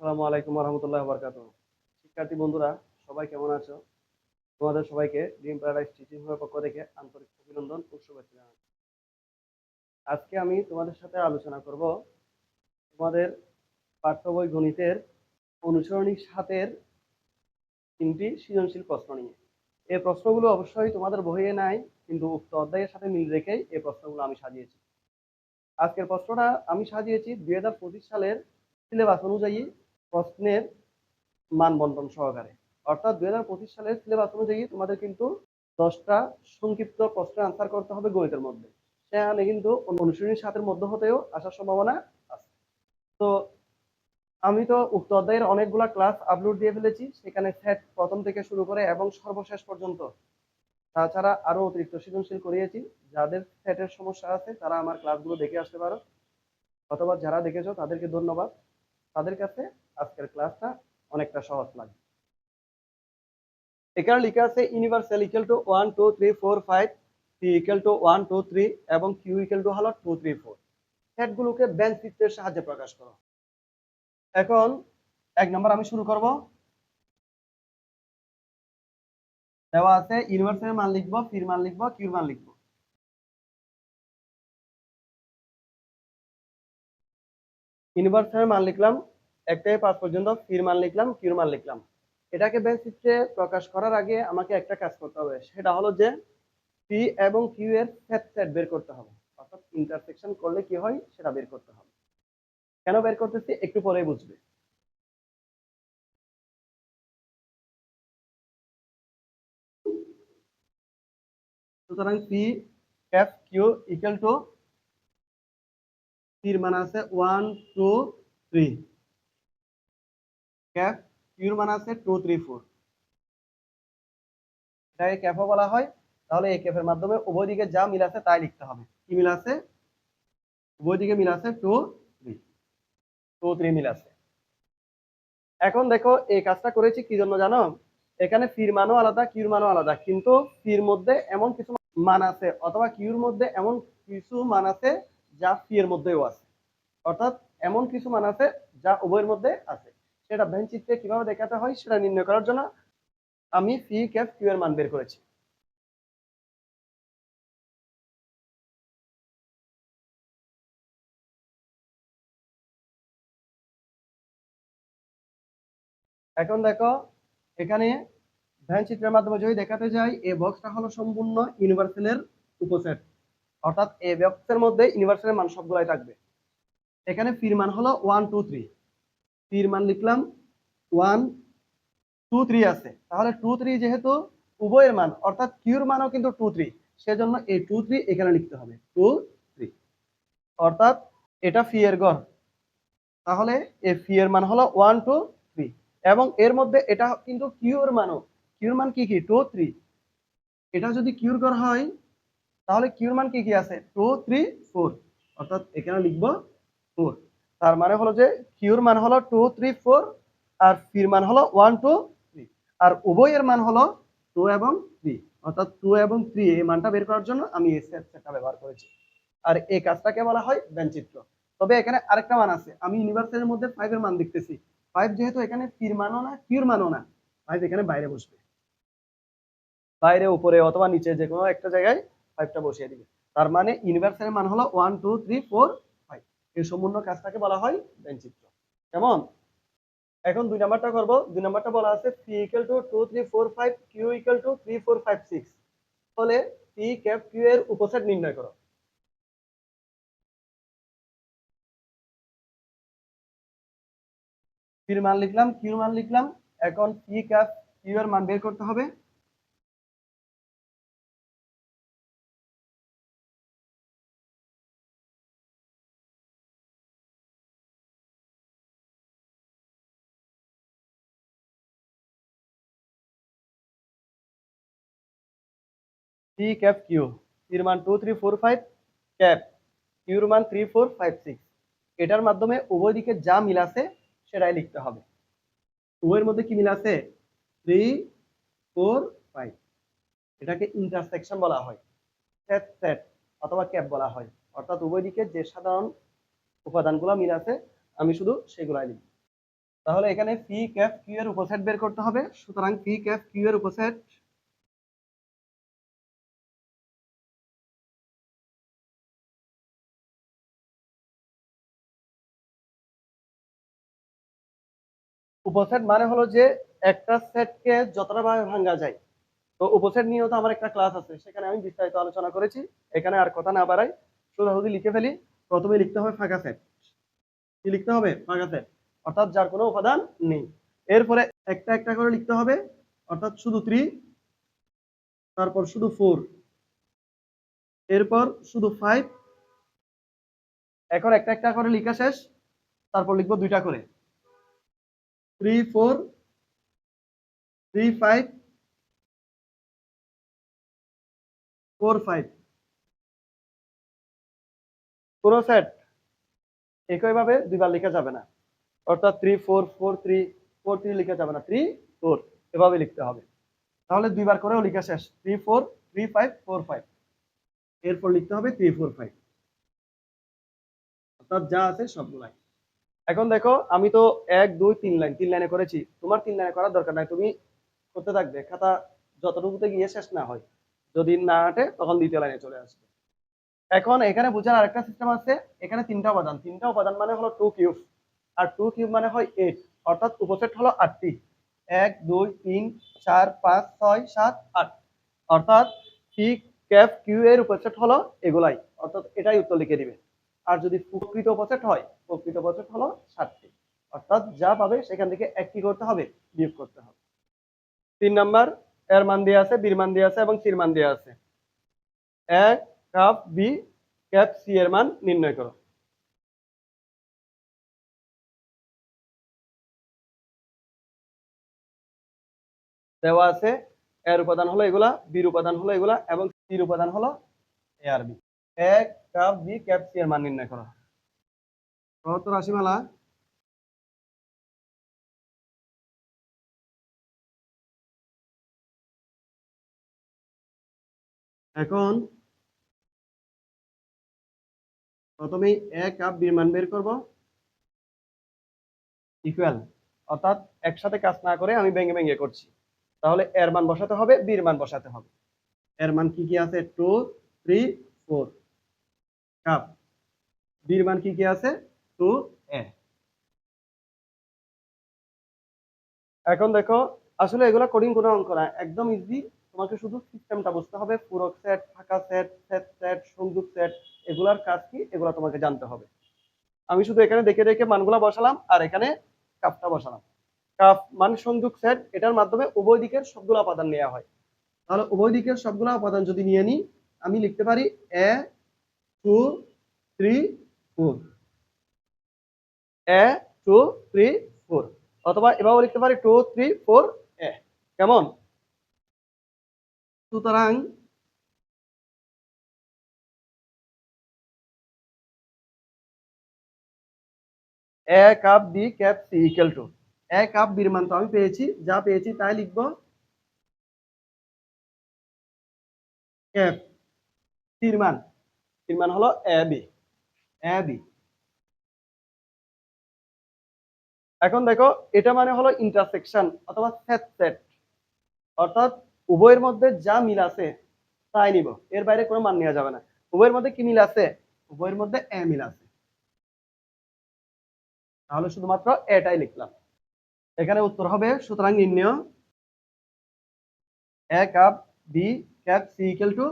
আসসালামু আলাইকুম রহমতুল্লাহ বরকাত শিক্ষার্থী বন্ধুরা, সবাই কেমন আছো? তোমাদের সবাইকে ড্রিম প্যারাডাইস টিচিং হওয়ার পক্ষ থেকে আন্তরিক অভিনন্দন ও শুভেচ্ছা জানাচ্ছি আজকে আমি তোমাদের সাথে আলোচনা করব তোমাদের পাঠ্য বই গণিতের অনুসরণী সাতের তিনটি সৃজনশীল প্রশ্ন নিয়ে। এই প্রশ্নগুলো অবশ্যই তোমাদের বইয়ে নাই, কিন্তু উক্ত অধ্যায়ের সাথে মিল রেখেই এই প্রশ্নগুলো আমি সাজিয়েছি। আজকের প্রশ্নটা আমি সাজিয়েছি দুই হাজার পঁচিশ সালের সিলেবাস অনুযায়ী প্রশ্নের মান বন্টন সহকারে। অর্থাৎ দুই হাজার পঁচিশ সালের সিলেবাস অনুযায়ী তোমাদের কিন্তু দশটা সংক্ষিপ্ত প্রশ্নের আনসার করতে হবে গণিতের মধ্যে। সেখানে কিন্তু অনুশীলনী সাতের মধ্যে হতেও আসার সম্ভাবনা আছে। তো আমি তো উক্ত অধ্যায়ের অনেকগুলা ক্লাস আপলোড দিয়ে ফেলেছি, সেখানে সেট প্রথম থেকে শুরু করে এবং সর্বশেষ পর্যন্ত। তাছাড়া আরও অতিরিক্ত সৃজনশীল করিয়েছি। যাদের সেটের সমস্যা আছে, তারা আমার ক্লাসগুলো দেখে আসতে পারো। অথবা যারা দেখেছ, তাদেরকে ধন্যবাদ। তাদের কাছে আজকের ক্লাসটা অনেকটা সহজ লাগবে। এখানে লেখা আছে universal equal to one two three four five P equal to one two three এবং কিউ ইকুয়াল টু হলো টু থ্রি ফোর সেটগুলোকে ব্যাংক চিত্রের সাহায্যে প্রকাশ করো। এখন এক নম্বর আমি শুরু করব। দেওয়া আছে ইউনিভার্সাল মান লিখব ফির মান লিখব কিউর মান লিখব। ইউনিভার্সাল মান লিখলাম এক থেকে পাঁচ পর্যন্ত ফির মান লিখলাম কিউর মান লিখলাম। এটাকে বেস চিত্রে প্রকাশ করার আগে আমাকে একটা কাজ করতে হবে। সেটা হলো যে পি এবং কিউ এর সেট সেট বের করতে হবে। অর্থাৎ ইন্টারসেকশন করলে কি হয়? সেটা বের করতে হবে। কেন বের করতেছি? একটু পরেই বুঝবে। সুতরাং P F Q equal to পির মান আছে ওয়ান টু থ্রি ক্যাপ, কিউর মান আছে টু থ্রি ফোর এটাকে ক্যাফও বলা হয়। তাহলে এই ক্যাফের মাধ্যমে উভয় দিকে যা মিল আছে তাই লিখতে হবে। কি মিল আছে? উভয় দিকে মিল আছে টু থ্রি টু থ্রি মিল আছে। এখন দেখো, এই কাজটা করেছি কি জন্য জানো? এখানে ফির মানও আলাদা, কিউর মানও আলাদা। কিন্তু ফির মধ্যে এমন কিছু মান আছে, অথবা কিউর মধ্যে এমন কিছু মান আছে যা ফি এর মধ্যেও আছে। অর্থাৎ এমন কিছু মান আছে যা উভয়ের মধ্যে আছে। সেটা ভ্যান চিত্রে কীভাবে দেখাতে হয় সেটা নির্ণয় করার জন্য আমি ফি ক্যাপ কিউ এর মান বের করেছি। এখন দেখো, এখানে ভ্যান চিত্রের মাধ্যমে যদি দেখাতে যাই এ বক্সটা হলো সম্পূর্ণ ইউনিভার্সালের উপসেট। অর্থাৎ এ বক্সের মধ্যে ইউনিভার্সালের মান সবগুলাই থাকবে। এখানে ফির মান হলো ওয়ান টু থ্রি ফির মান লিখলাম। ওয়ান টু থ্রি আছে। তাহলে টু থ্রি যেহেতু উভয়ের মান, অর্থাৎ কিউর মানও কিন্তু টু থ্রি সেজন্য এই টু থ্রি এখানে লিখতে হবে। টু থ্রি অর্থাৎ এটা ফি এর গড়। তাহলে এই ফি এর মান হলো ওয়ান টু থ্রি এবং এর মধ্যে এটা কিন্তু কিউর মানও। কিউর মান কি কি? টু থ্রি এটা যদি কিউর গড় হয়, তাহলে কিউর মান কি কি আছে? টু থ্রি ফোর অর্থাৎ এখানে লিখব ফোর তার মানে হলো যে কিউর মান হলো টু থ্রি ফোর আর ফির মান হলো ওয়ান টু থ্রি আর উভয়ের মান হলো টু এবং থ্রি অর্থাৎ টু এবং থ্রি এই মানটা বের করার জন্য আমি এই সেটটা ব্যবহার করেছি। আর এই কাজটাকে বলা হয় ব্যঞ্চিত্র। তবে এখানে আরেকটা মান আছে। আমি ইউনিভার্সালের মধ্যে ফাইভ এর মান দেখতেছি। ফাইভ যেহেতু এখানে ফির মানও না, কিউর মানও না ফাইভ এখানে বাইরে বসবে। বাইরে, উপরে অথবা নিচে যে কোনো একটা জায়গায় ফাইভটা বসিয়ে দিবে। তার মানে ইউনিভার্সালের মান হলো ওয়ান টু থ্রি ফোর এই সম্পূর্ণ কাজটাকে বলা হয় ব্যঞ্চিত্র কেমন? এখন দুই নাম্বারটা করব। দুই নাম্বারটা বলা আছে P equal to two three four five Q equal to three four five six ফলে পি ক্যাপ কিউ এর উপসেট নির্ণয় করো। পির মান লিখলাম কিউর মান লিখলাম। এখন পি ক্যাপ কিউ এর মান বের করতে হবে। পি ক্যাপ কিউ পির মান two three four five cap কিউর মান থ্রি ফোর ফাইভ সিক্স এটার মাধ্যমে উভয় দিকে যা মিল আছে, সেটাই লিখতে হবে। উভয়ের মধ্যে কি মিল আছে? থ্রি ফোর ফাইভ এটাকে ইন্টারসেকশন বলা হয়। সেট সেট অথবা ক্যাপ বলা হয়। অর্থাৎ উভয় দিকে যে সাধারণ উপাদানগুলো মিল আছে, আমি শুধু সেগুলাই লিখব। তাহলে এখানে পি ক্যাপ কিউ এর উপসেট বের করতে হবে। সুতরাং পি ক্যাপ কিউ এর উপসেট উপসেট মানে হলো যে একটা সেটকে যতটা ভাবে ভাঙা যায়। তো উপসেট নিয়েও তো আমার একটা ক্লাস আছে, সেখানে আমি বিস্তারিত আলোচনা করেছি। এখানে আর কথা না বাড়াই সোজাসুজি লিখে ফেলি, প্রথমে লিখতে হবে ফাঁকা সেট। কি লিখতে হবে? ফাঁকা সেট। অর্থাৎ যার কোনো উপাদান নেই। এরপরে একটা একটা করে লিখতে হবে, অর্থাৎ শুধু থ্রি তারপর শুধু ফোর এরপর শুধু ফাইভ এখন একটা একটা করে লিখা শেষ, তারপর লিখব দুইটা করে। Three four three five four five পুরো সেট একইভাবে দুইবার লেখা যাবে না। অর্থাৎ three four four three four three লেখা যাবে না। থ্রি ফোর এভাবে লিখতে হবে। তাহলে দুইবার করেও লেখা শেষ। Three four three five four five এরপর লিখতে হবে থ্রি ফোর ফাইভ অর্থাৎ যা আছে সবগুলাই। এখন দেখো, আমি তো এক, দুই, তিন লাইন, তিন লাইনে করেছি। তোমার তিন লাইনে করার দরকার নাই, তুমি করতে থাকবে। খাতা যতটুকুতে গিয়ে শেষ না হয়, যদি না আটে, তখন দ্বিতীয় লাইনে চলে আসবে। এখন এখানে বোঝার আরেকটা সিস্টেম আছে, এখানে তিনটা উপাদান। তিনটা উপাদান মানে হলো টু কিউব আর টু কিউব মানে হয় এইট অর্থাৎ উপসেট হলো আটটি। এক, দুই, তিন, চার, পাঁচ, ছয়, সাত, আট। অর্থাৎ পি ক্যাপ কিউ এর উপসেট হলো এগুলাই। অর্থাৎ এটাই উত্তর লিখে দিবে। আর যদি প্রকৃত উপসেট হয়, প্রকৃত উপসেট হলো ষাটটি অর্থাৎ যা পাবে সেখান থেকে এক কি করতে হবে, বিয়োগ করতে হবে। তিন নাম্বার, এর মান দিয়ে আছে, বির মান দিয়ে আছে এবং সির মান দিয়ে আছে। এক, কাপ বি ক্যাপ সি এর মান নির্ণয় করো। দেওয়া আছে, এর উপাদান হলো এগুলা, বির উপাদান হলো এগুলা এবং সির উপাদান হলো এ আর বি এক কাপ বি ক্যাপ সি এর মান নির্ণয় করো। কত রাশিমালা এখন প্রথমেই এক কাপ বির মান বের করব। ইকুয়াল অর্থাৎ একসাথে কাজ না করে আমি ভেঙে ভেঙে করছি। তাহলে এর মান বসাতে হবে বির মান বসাতে হবে। এর মান কি কি আছে? Two three four cup. বির মান কি কি আছে? টু এ এখন দেখো, আসলে এগুলা কোডিং কোনো অঙ্ক না, একদম ইজি তোমাকে শুধু সিস্টেমটা বুঝতে হবে, পূরক সেট ফাঁকা সেট সেট সেট সংযোগ সেট এগুলার কাজ কি? এগুলা তোমাকে জানতে হবে। আমি শুধু এখানে দেখে দেখে মানগুলা বসালাম, আর এখানে কাপটা বসালাম। কাপ মান, সংযোগ সেট এটার মাধ্যমে উভয় দিকের সবগুলো উপাদান নেওয়া হয়। তাহলে উভয় দিকের সবগুলো উপাদান যদি নিয়ে নিই, আমি লিখতে পারি A two three four A two three four অথবা এভাবে লিখতে পারি টু থ্রি ফোর এ কেমন? সুতরাং A cup B cap C equal to A cup বির মান তো আমি পেয়েছি, যা পেয়েছি তাই লিখব ক্যাপ সির মান। সির মান হলো এ বি। A B. এখন দেখো, এটা মানে হলো ইন্টারসেকশন অথবা সেট সেট অর্থাৎ উভয়ের মধ্যে যা মিল আছে তাই নিব। এর বাইরে কোনো মান নেওয়া যাবে না। উভয়ের মধ্যে কি মিল আছে? উভয়ের মধ্যে এ মিল আছে। তাহলে শুধুমাত্র এটাই লিখলাম। এখানে উত্তর হবে, সুতরাং নির্ণয় A cup B cap C equal to,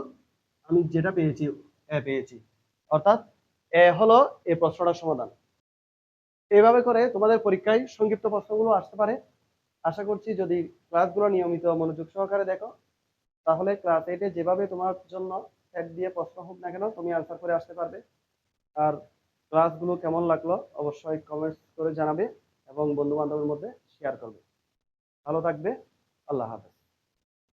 আমি যেটা পেয়েছি পেয়েছি। অর্থাৎ, এ হলো এই প্রশ্নটার সমাধান। এভাবে করে তোমাদের পরীক্ষায় সংক্ষিপ্ত প্রশ্নগুলো আসতে পারে। আশা করছি যদি ক্লাসগুলো নিয়মিত মনোযোগ সহকারে দেখো, তাহলে ক্লাস এইটে যেভাবে তোমার জন্য সেট দিয়ে প্রশ্ন হোক না কেন, তুমি আনসার করে আসতে পারবে। আর ক্লাসগুলো কেমন লাগল অবশ্যই কমেন্টস করে জানাবে এবং বন্ধু বান্ধবের মধ্যে শেয়ার করবে। ভালো থাকবে। আল্লাহ হাফেজ।